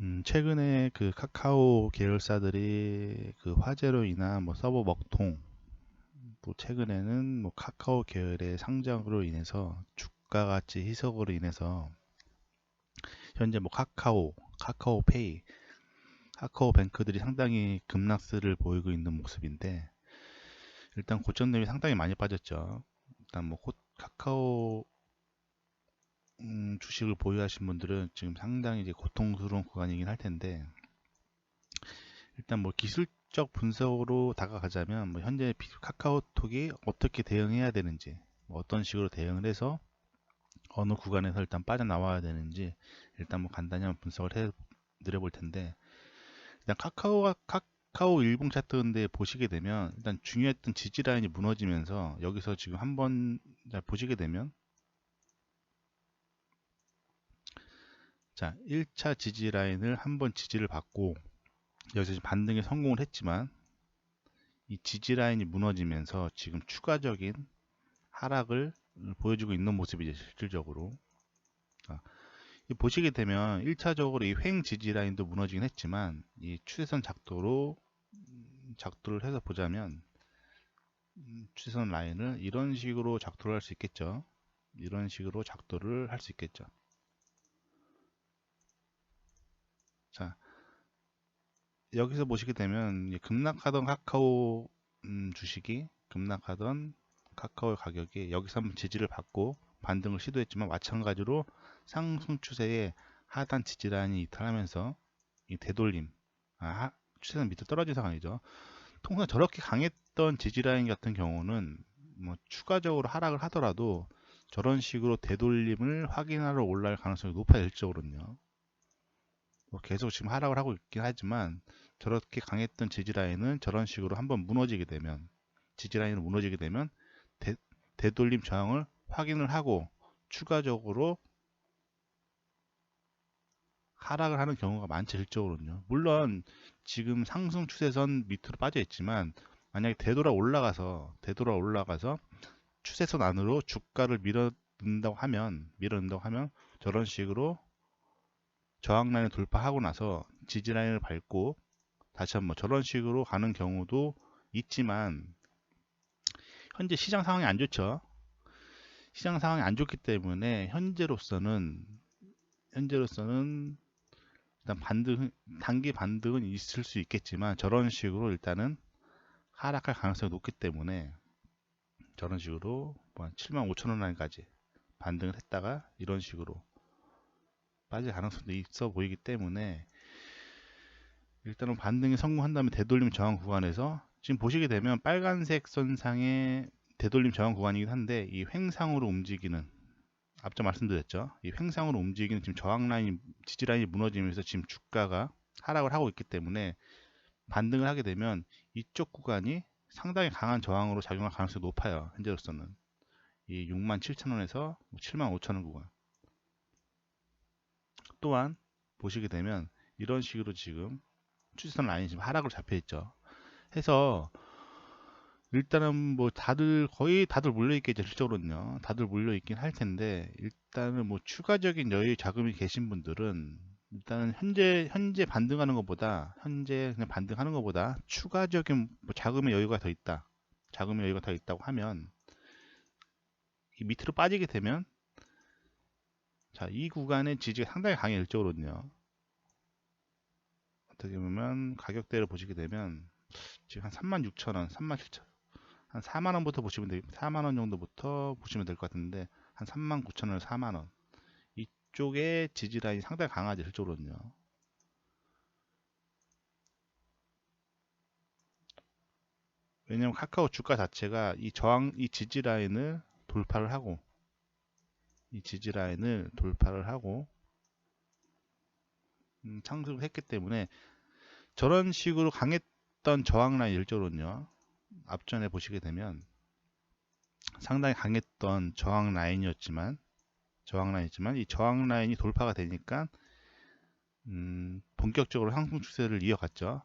음, 최근에 그 카카오 계열사들이 그 화재로 인한 뭐 서버 먹통, 또 최근에는 뭐 카카오 계열의 상장으로 인해서 주가 가치 희석으로 인해서 현재 뭐 카카오, 카카오페이, 카카오뱅크들이 상당히 급락세를 보이고 있는 모습인데 일단 고점들이 상당히 많이 빠졌죠. 일단 뭐 코- 카카오 음, 주식을 보유하신 분들은 지금 상당히 이제 고통스러운 구간이긴 할 텐데 일단 뭐 기술적 분석으로 다가가자면 뭐 현재 비- 카카오톡이 어떻게 대응해야 되는지 뭐 어떤 식으로 대응을 해서 어느 구간에서 일단 빠져나와야 되는지 일단 뭐 간단히 한번 분석을 해 드려볼 텐데 일단 카카오가 카카오 일봉 차트인데 보시게 되면 일단 중요했던 지지 라인이 무너지면서 여기서 지금 한번 보시게 되면 자 1차 지지 라인을 한번 지지를 받고 여기서 반등에 성공을 했지만 이 지지 라인이 무너지면서 지금 추가적인 하락을 보여주고 있는 모습이죠 실질적으로. 자, 이 보시게 되면 1차적으로 이 횡 지지 라인도 무너지긴 했지만 이 추세선 작도로 음, 작도를 해서 보자면 음, 추세선 라인을 이런 식으로 작도를 할 수 있겠죠. 이런 식으로 작도를 할 수 있겠죠 자 여기서 보시게 되면 이 급락하던 카카오 음, 주식이 급락하던 카카오의 가격이 여기서 한번 지지를 받고 반등을 시도했지만 마찬가지로 상승 추세의 하단 지지 라인이 이탈하면서 이 되돌림 아, 하, 추세는 밑에 떨어진 상황이죠. 통상 저렇게 강했던 지지 라인 같은 경우는 뭐 추가적으로 하락을 하더라도 저런 식으로 되돌림을 확인하러 올라갈 가능성이 높아요 일적으로는요. 뭐 계속 지금 하락을 하고 있긴 하지만 저렇게 강했던 지지 라인은 저런 식으로 한번 무너지게 되면 지지 라인을 무너지게 되면 되, 되돌림 저항을 확인을 하고 추가적으로 하락을 하는 경우가 많죠 일적으로는요. 물론 지금 상승 추세선 밑으로 빠져 있지만 만약에 되돌아 올라가서 되돌아 올라가서 추세선 안으로 주가를 밀어 넣는다고 하면 밀어 넣는다고 하면 저런 식으로 저항 라인을 돌파하고 나서 지지 라인을 밟고 다시 한번 저런 식으로 가는 경우도 있지만 현재 시장 상황이 안 좋죠. 시장 상황이 안 좋기 때문에 현재로서는 현재로서는 일단 반등 단기 반등은 있을 수 있겠지만 저런 식으로 일단은 하락할 가능성이 높기 때문에 저런 식으로 뭐 7만 5천 원 라인까지 반등을 했다가 이런 식으로 빠질 가능성도 있어 보이기 때문에 일단은 반등이 성공한다면 되돌림 저항 구간에서 지금 보시게 되면 빨간색 선상의 되돌림 저항 구간이긴 한데 이 횡상으로 움직이는 앞서 말씀드렸죠. 이 횡상으로 움직이는 지금 저항 라인, 지지 라인이 무너지면서 지금 주가가 하락을 하고 있기 때문에 반등을 하게 되면 이쪽 구간이 상당히 강한 저항으로 작용할 가능성이 높아요. 현재로서는 이 67,000원에서 75,000원 구간. 또한 보시게 되면 이런 식으로 지금 추세선 라인이 지금 하락을 잡혀 있죠. 해서 일단은 뭐 다들 거의 다들 몰려 있겠죠 실적으로는요 다들 몰려 있긴 할 텐데 일단은 뭐 추가적인 여유 자금이 계신 분들은 일단은 현재 현재 반등하는 것보다 현재 그냥 반등하는 것보다 추가적인 뭐 자금의 여유가 더 있다 자금의 여유가 더 있다고 하면 이 밑으로 빠지게 되면 자 이 구간의 지지가 상당히 강해 일적으로는요. 어떻게 보면 가격대를 보시게 되면 지금 한 36,000원, 37,000원. 한 4만 원부터 보시면 돼 4만 원 정도부터 보시면 될 것 같은데 한 39,000원, 4만 원. 이쪽에 지지 라인이 상당히 강하죠 실적으로는요. 왜냐면 카카오 주가 자체가 이 저항 이 지지 라인을 돌파를 하고 이 지지 라인을 돌파를 하고 음, 상승을 했기 때문에 저런 식으로 강했던 저항 라인 일조로는요 앞전에 보시게 되면 상당히 강했던 저항 라인이었지만 저항 라인이지만 이 저항 라인이 돌파가 되니까 음, 본격적으로 상승 추세를 이어갔죠.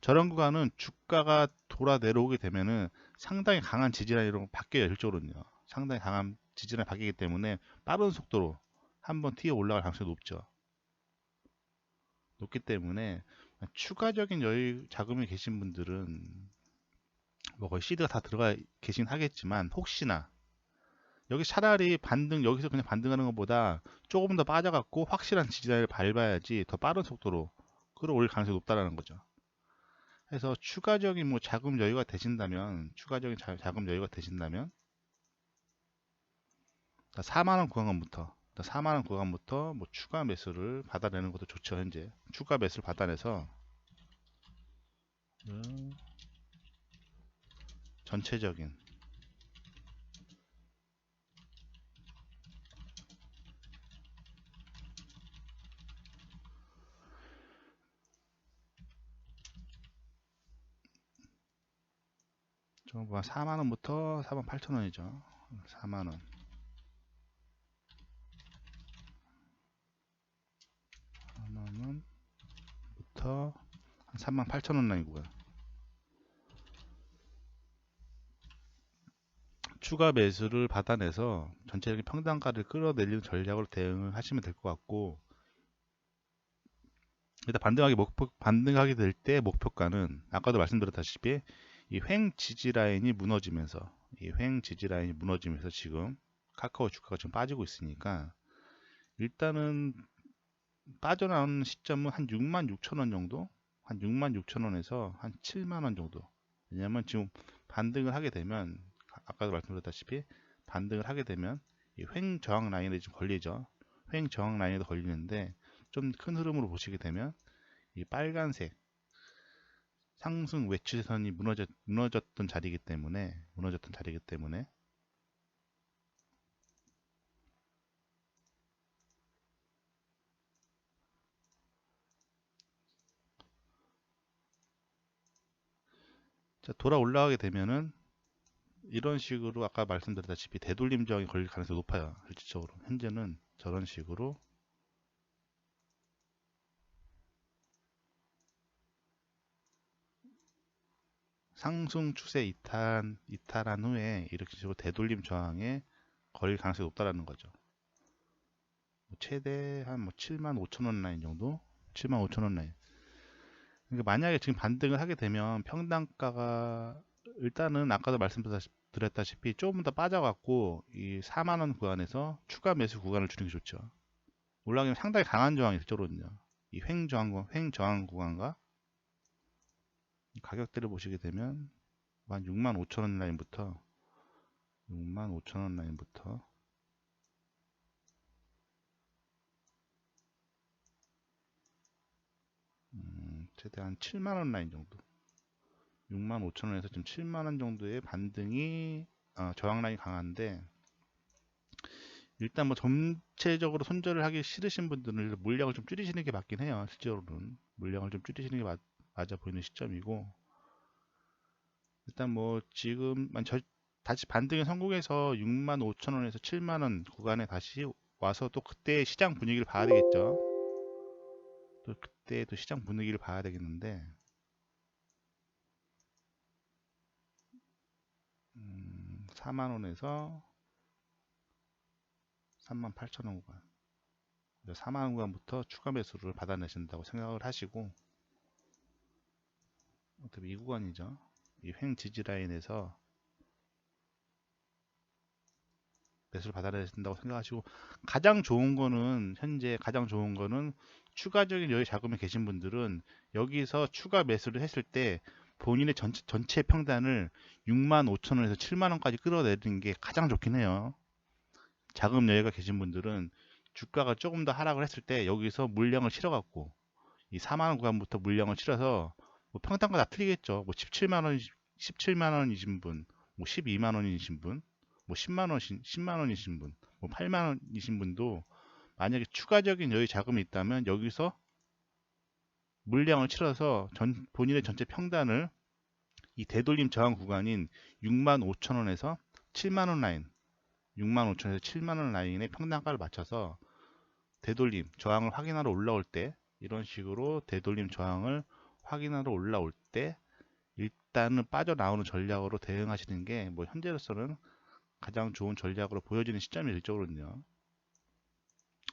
저런 구간은 주가가 돌아 내려오게 되면은 상당히 강한 지지라인으로 바뀌어요. 일적으로는요. 상당히 강한 지지라인이 바뀌기 때문에 빠른 속도로 한번 튀어 올라갈 가능성이 높죠. 높기 때문에 추가적인 여유 자금이 계신 분들은 뭐 거의 시드가 다 들어가 계신 하겠지만 혹시나 여기 차라리 반등 여기서 그냥 반등하는 것보다 조금 더 빠져갖고 확실한 지지라인을 밟아야지 더 빠른 속도로 끌어올릴 가능성이 높다라는 거죠. 그래서 추가적인 뭐 자금 여유가 되신다면 추가적인 자, 자금 여유가 되신다면 4만원 구간부터 4만원 구간부터 뭐 추가 매수를 받아내는 것도 좋죠 현재. 추가 매수를 받아내서. 음, 전체적인. 좀 4만원부터 4만 8천원이죠. 4만원 38,000원 라인이고요. 추가 매수를 받아내서 전체적인 평단가를 끌어내리는 전략으로 대응을 하시면 될 것 같고 일단 반등하게 목표, 반등하게 될 때 목표가는 아까도 말씀드렸다시피 이 횡 지지 라인이 무너지면서 이 횡 지지 라인이 무너지면서 지금 카카오 주가가 지금 빠지고 있으니까 일단은 빠져나온 시점은 한 66,000원 정도 한 6만 6천 원에서 한 7만 원 정도. 왜냐면 지금 반등을 하게 되면 아까도 말씀드렸다시피 반등을 하게 되면 이횡 저항 라인에 좀 걸리죠. 횡 저항 라인에도 걸리는데 좀 큰 흐름으로 보시게 되면 이 빨간색 상승 외추선이 무너졌, 무너졌던 자리이기 때문에 무너졌던 자리이기 때문에 자, 돌아 올라가게 되면은 이런 식으로 아까 말씀드렸다시피 되돌림 저항이 걸릴 가능성이 높아요. 실질적으로 현재는 저런 식으로 상승 추세 이탈, 이탈한 후에 이렇게 식으로 되돌림 저항에 걸릴 가능성이 높다라는 거죠. 뭐 최대 한 뭐 7만 5천 원 라인 정도? 7만 5천 원 라인. 그러니까 만약에 지금 반등을 하게 되면 평단가가 일단은 아까도 말씀드렸다시피 조금 더 빠져갖고 이 4만 원 구간에서 추가 매수 구간을 주는 게 좋죠. 올라가면 상당히 강한 저항이 이쪽으로는요. 이 횡 저항, 횡 저항 구간과 가격대를 보시게 되면 한 6만 5천원 라인부터 6만 5천원 라인부터 최대 한 7만원 라인 정도. 6만 5천원에서 지금 7만원 정도의 반등이 어, 저항 라인이 강한데 일단 뭐 전체적으로 손절을 하기 싫으신 분들은 물량을 좀 줄이시는 게 맞긴 해요 실제로는. 물량을 좀 줄이시는 게 맞, 맞아 보이는 시점이고. 일단 뭐 지금 저, 다시 반등에 성공해서 6만 5천 원에서 7만 원 구간에 다시 와서 또 그때 시장 분위기를 봐야 되겠죠 또 그때 또 시장 분위기를 봐야 되겠는데 음, 4만원에서 3만 8천원 구간 4만원 구간부터 추가 매수를 받아내신다고 생각을 하시고 어차피 이 구간이죠. 이 횡 지지 라인에서 매수를 받아내야 된다고 생각하시고 가장 좋은 거는 현재 가장 좋은 거는 추가적인 여유 자금이 계신 분들은 여기서 추가 매수를 했을 때 본인의 전체, 전체 평단을 6만 5천 원에서 7만 원까지 끌어내리는 게 가장 좋긴 해요. 자금 여유가 계신 분들은 주가가 조금 더 하락을 했을 때 여기서 물량을 실어갖고 이 4만 원 구간부터 물량을 실어서 뭐 평단가 다 틀리겠죠. 뭐 17만 원, 17만 원이신 분, 뭐 12만 원이신 분, 뭐 10만 원, 10만 원이신 분, 뭐 8만 원이신 분도 만약에 추가적인 여유 자금이 있다면 여기서 물량을 치러서 전, 본인의 전체 평단을 이 되돌림 저항 구간인 6만 5천 원에서 7만 원 라인, 6만 5천에서 7만 원 라인의 평단가를 맞춰서 되돌림 저항을 확인하러 올라올 때 이런 식으로 되돌림 저항을 확인하러 올라올 때 일단은 빠져나오는 전략으로 대응하시는 게 뭐 현재로서는 가장 좋은 전략으로 보여지는 시점이 일적으로는요.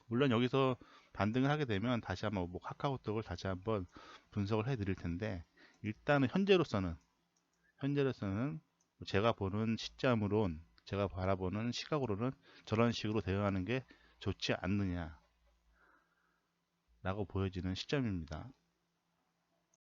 물론 여기서 반등을 하게 되면 다시 한번 뭐 카카오톡을 다시 한번 분석을 해 드릴 텐데 일단은 현재로서는 현재로서는 제가 보는 시점으론 제가 바라보는 시각으로는 저런 식으로 대응하는 게 좋지 않느냐 라고 보여지는 시점입니다